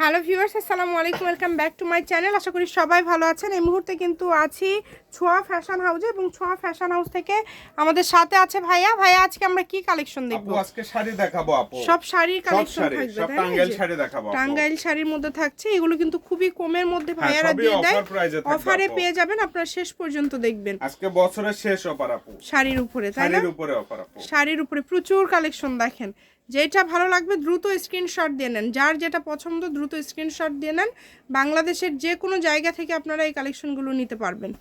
Hello viewers আসসালামু আলাইকুম welcome back to my channel. আশা করি সবাই ভালো আছেন। এই মুহূর্তে কিন্তু আছি ছোঁয়া ফ্যাশন হাউসে এবং ছোঁয়া ফ্যাশন হাউস থেকে আমাদের সাথে আছে ভাইয়া। ভাইয়া আজকে আমরা কি কালেকশন দেখব? আজকে শাড়ি দেখাবো আপু। সব শাড়ির কালেকশন থাকবে সব তাই না? টাঙ্গাইল শাড়ি দেখাবো টাঙ্গাইল শাড়ির মধ্যে থাকছে। এগুলো কিন্তু খুবই কমের মধ্যে হ্যাঁ, ভাইয়ারা দিয়ে দেয়। অফারে পেয়ে যাবেন আপনারা শেষ পর্যন্ত দেখবেন। আজকে বছরের শেষ অফার আপু। শাড়ির উপরে তাই না? শাড়ির উপরে অফার আপু। শাড়ির উপরে প্রচুর কালেকশন দেখেন। যেটা ভালো লাগবে দ্রুত স্ক্রিনশট দিয়ে নেন। যার যেটা পছন্দ দ্রুত স্ক্রিনশট দিয়ে নেন। বাংলাদেশের যে কোনো জায়গা থেকে আপনারা এই কালেকশনগুলো নিতে পারবেন।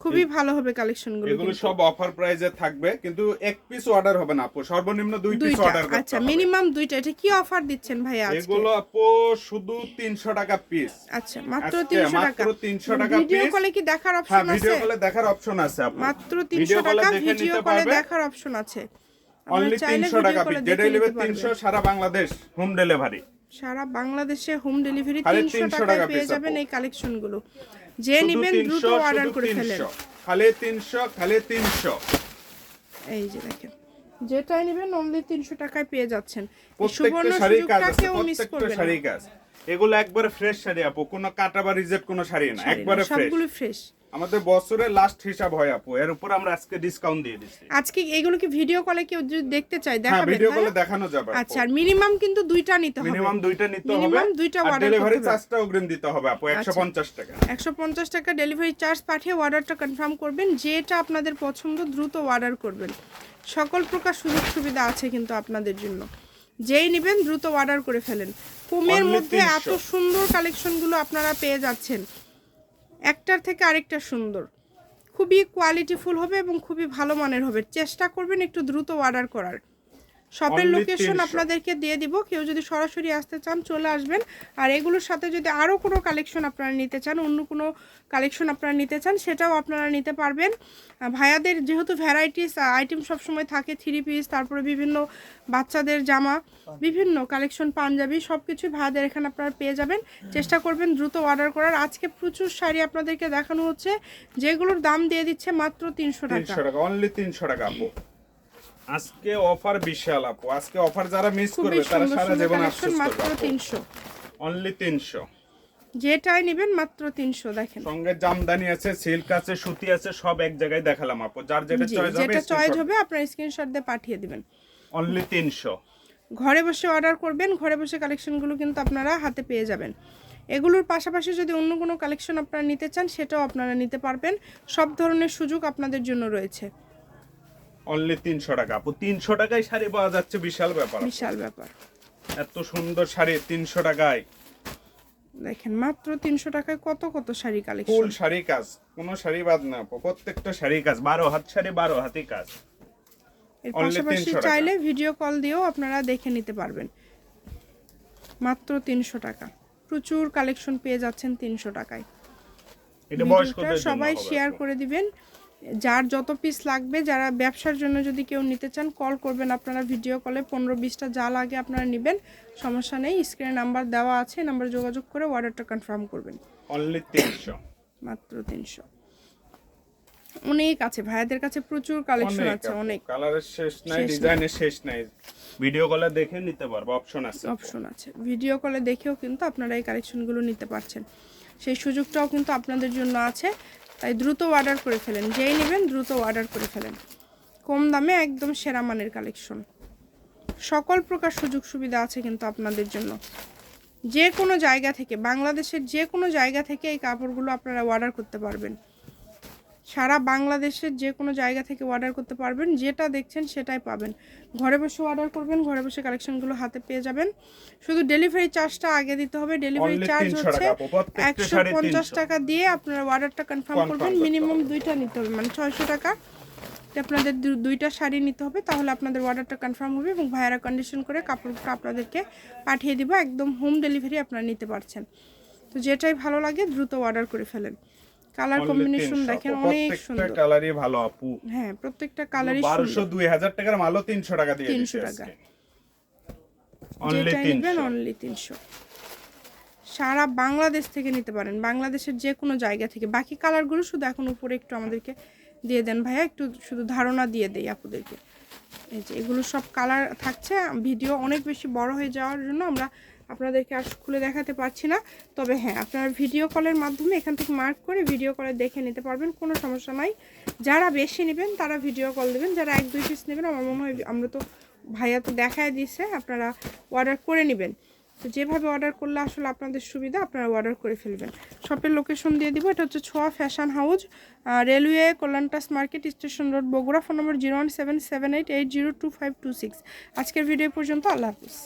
খুবই ভালো হবে কালেকশনগুলো এগুলো সব অফার প্রাইজে থাকবে কিন্তু এক পিস অর্ডার হবে না আপু। সর্বনিম্ন দুই পিস অর্ডার করতে আচ্ছা মিনিমাম দুইটা। এটা কি অফার দিচ্ছেন ভাই আজকে? এগুলো আপু শুধু 300 টাকা পিস আচ্ছা মাত্র আজকে 300 টাকা। মাত্র 300 টাকা পিস ভিডিও। কলে কি দেখার হ্যাঁ অপশন আছে? ভিডিও কলে দেখার অপশন আছে আপু। মাত্র ভিডিও 300 টাকা ভিডিও কলে দেখার অপশন আছে। অনলি 300 টাকা পিস যেটা নেবে 300 সারা বাংলাদেশ হোম ডেলিভারি সারা বাংলাদেশে হোম ডেলিভারি 300 300 টাকা পেয়ে যাবেন। এই কালেকশনগুলো যে নেবেন দ্রুত অর্ডার করে ফেলেন। খালি 300 খালি 300 এই যে দেখেন যেটাই নেবেন অনলি 300 টাকায় পেয়ে যাচ্ছেন। সুবর্ণ সুযোগটা কেউ মিস করবেন শাড়ির কাজ। এগুলো একবারে ফ্রেশ শাড়ি আপু। কোনো কাটা বা রিজেক্ট কোনো শাড়ি না একবারে ফ্রেশ সবগুলো ফ্রেশ আমাদের বছরের লাস্ট হিসাব হয় আপু। এর উপর আমরা আজকে ডিসকাউন্ট দিয়ে দিচ্ছি। আজকে এগুলো কি ভিডিও কলে কেউ যদি দেখতে চায় হ্যাঁ ভিডিও কলে? দেখানো যাবে আচ্ছা আর মিনিমাম কিন্তু দুইটা নিতে হবে। মিনিমাম দুইটা নিতে হবে। Minimum দুইটা order ডেলিভারি চার্জটা অগ্রিম দিতে হবে আপু 150 টাকা। একশো পঞ্চাশ টাকা ডেলিভারি চার্জ পাঠিয়ে অর্ডারটা কনফার্ম করবেন যেটা আপনাদের পছন্দ দ্রুত অর্ডার করবেন। সকল প্রকার সুযোগ সুবিধা আছে কিন্তু আপনাদের জন্য। যেই নেবেন দ্রুত অর্ডার করে ফেলেন। কমের মধ্যে এত সুন্দর কালেকশনগুলো আপনারা পেয়ে যাচ্ছেন। একটার থেকে আরেকটা সুন্দর। খুবই কোয়ালিটিফুল হবে এবং খুবই ভালো মানের হবে। চেষ্টা করবেন একটু দ্রুত অর্ডার করার। শপের লোকেশন আপনাদেরকে দিয়ে দিব। কেউ যদি সরাসরি আসতে চান চলে আসবেন। আর এগুলোর সাথে যদি আরও কোনো কালেকশন আপনারা নিতে চান অন্য কোনো কালেকশন আপনারা নিতে চান সেটাও আপনারা নিতে পারবেন। ভাইয়াদের যেহেতু ভ্যারাইটিস আইটেম সবসময় থাকে থ্রি পিস তারপরে বিভিন্ন বাচ্চাদের জামা বিভিন্ন কালেকশন পাঞ্জাবি সব কিছুই ভাইয়াদের এখানে আপনারা পেয়ে যাবেন। চেষ্টা করবেন দ্রুত অর্ডার করার। আজকে প্রচুর শাড়ি আপনাদেরকে দেখানো হচ্ছে যেগুলোর দাম দিয়ে দিচ্ছে মাত্র তিনশো টাকা। 300 টাকা অনলি 300 টাকা আজকে অফার বিশাল আপু। আজকে অফার যারা মিস করবে তারা সারা জীবন আফসোস মাত্র করবে তিনশো। অনলি 300 যেটাই নেবেন মাত্র তিনশো দেখেন। সঙ্গে জামদানি আছে সিল্ক আছে সুতি আছে সব এক জায়গায় দেখালাম আপু। যার যেটা চয়েস হবে যেটা চয়েস হবে আপনার স্ক্রিনশট দিয়ে পাঠিয়ে দিবেন। অনলি 300 ঘরে বসে অর্ডার করবেন ঘরে বসে কালেকশনগুলো কিন্তু আপনারা হাতে পেয়ে যাবেন। এগুলোর পাশাপাশি যদি অন্য কোনো কালেকশন আপনারা নিতে চান সেটাও আপনারা নিতে পারবেন। সব ধরনের সুযোগ আপনাদের জন্য রয়েছে। অনলি 300 টাকা। আপু 300 টাকায় শাড়ি পাওয়া যাচ্ছে বিশাল ব্যাপার বিশাল ব্যাপার। এত সুন্দর শাড়ি 300 টাকায়। দেখেন মাত্র তিনশো টাকায় কত কত শাড়ি ফুল শাড়ি কাজ কোনো শাড়ি বাদ না প্রত্যেকটা শাড়ি কাজ বারো হাত শাড়ি বারো হাতি কাজ। এর পাশাপাশি চাইলে ভিডিও কল দিয়েও আপনারা দেখে নিতে পারবেন। মাত্র তিনশো টাকা। প্রচুর কালেকশন পেয়ে যাচ্ছেন তিনশো টাকায়। সবাই শেয়ার করে দিবেন। যার যত পিস লাগবে যারা ব্যবসার জন্য যদি কেউ নিতে চান কল করবেন আপনারা ভিডিও কলে পনেরো বিশটা যা লাগে আপনারা নেবেন। সমস্যা নেই স্ক্রিনে নাম্বার দেওয়া আছে নাম্বার যোগাযোগ করে অর্ডারটা কনফার্ম করবেন। অনলি 300 মাত্র তিনশো। অনেক আছে ভাইয়াদের কাছে প্রচুর কালেকশন আছে অনেক। কালারের শেষ নাই। ডিজাইনের শেষ নাই। ভিডিও কলে দেখে নিতে পারব অপশন আছে। অপশন আছে। ভিডিও কলে দেখেও কিন্তু আপনারা এই কালেকশনগুলো নিতে পারছেন। সেই সুযোগটাও কিন্তু আপনাদের জন্য আছে। তাই দ্রুত অর্ডার করে ফেলেন। যেই নেবেন দ্রুত অর্ডার করে ফেলেন। কম দামে একদম সেরা মানের কালেকশন সকল প্রকার সুযোগ সুবিধা আছে কিন্তু আপনাদের জন্য। যে কোনো জায়গা থেকে, বাংলাদেশের যে কোনো জায়গা থেকে এই কাপড়গুলো আপনারা অর্ডার করতে পারবেন। সারা বাংলাদেশের যে কোনো জায়গা থেকে অর্ডার করতে পারবেন যেটা দেখছেন সেটাই পাবেন। ঘরে বসে অর্ডার করবেন ঘরে বসে কালেকশনগুলো হাতে পেয়ে যাবেন। শুধু ডেলিভারি চার্জটা আগে দিতে হবে। ডেলিভারি চার্জ হচ্ছে একশো পঞ্চাশ টাকা দিয়ে আপনারা অর্ডারটা কনফার্ম করবেন। মিনিমাম দুইটা নিতে হবে মানে ছয়শো টাকা। আপনাদের দু- দুইটা শাড়ি নিতে হবে তাহলে আপনাদের অর্ডারটা কনফার্ম হবে এবং ভাইয়ারা কন্ডিশন করে কাপড়টা আপনাদেরকে পাঠিয়ে দিব। একদম হোম ডেলিভারি আপনারা নিতে পারছেন। তো যেটাই ভালো লাগে দ্রুত অর্ডার করে ফেলেন। কালার কম্বিনেশন দেখেন অনেক প্রত্যেকটা সুন্দর। কালারই ভালো আপু। হ্যাঁ প্রত্যেকটা কালারই বারোশো সুন্দর। দুই হাজার টাকার মালও তিনশো টাকা দিয়ে 300 টাকা। অনলি যেটা নেবেন তিনশো অনলি তিনশো। সারা বাংলাদেশ থেকে নিতে পারেন। বাংলাদেশের যে কোনো জায়গা থেকে। বাকি কালারগুলো শুধু এখন উপরে একটু আমাদেরকে দিয়ে দেন ভাইয়া। একটু শুধু ধারণা দিয়ে দেই আপুদেরকে। এই যে এগুলো সব কালার থাকছে। ভিডিও অনেক বেশি বড় হয়ে যাওয়ার জন্য আমরা আপনাদেরকে আর খুলে দেখাতে পারছি না। তবে হ্যাঁ আপনারা ভিডিও কলের মাধ্যমে এখান থেকে মার্ক করে ভিডিও কলে দেখে নিতে পারবেন, কোনো সমস্যা নাই। যারা বেশি নেবেন, তারা ভিডিও কল দেবেন, যারা এক, দুই পিস নেবেন, আমার মনে হয় আমরা তো ভাইয়া তো দেখায় দিয়েছে, আপনারা অর্ডার করে নেবেন। তো যেভাবে অর্ডার করলে আসলে আপনাদের সুবিধা, আপনারা অর্ডার করে ফেলবেন। শপের লোকেশন দিয়ে দিব, এটা হচ্ছে Chhoya fashion house railway কল্যাণটাস market station road Bogura phone number zero one seven seven eight eight zero two five two six আজকের ভিডিও পর্যন্ত, আল্লাহ হাফিজ।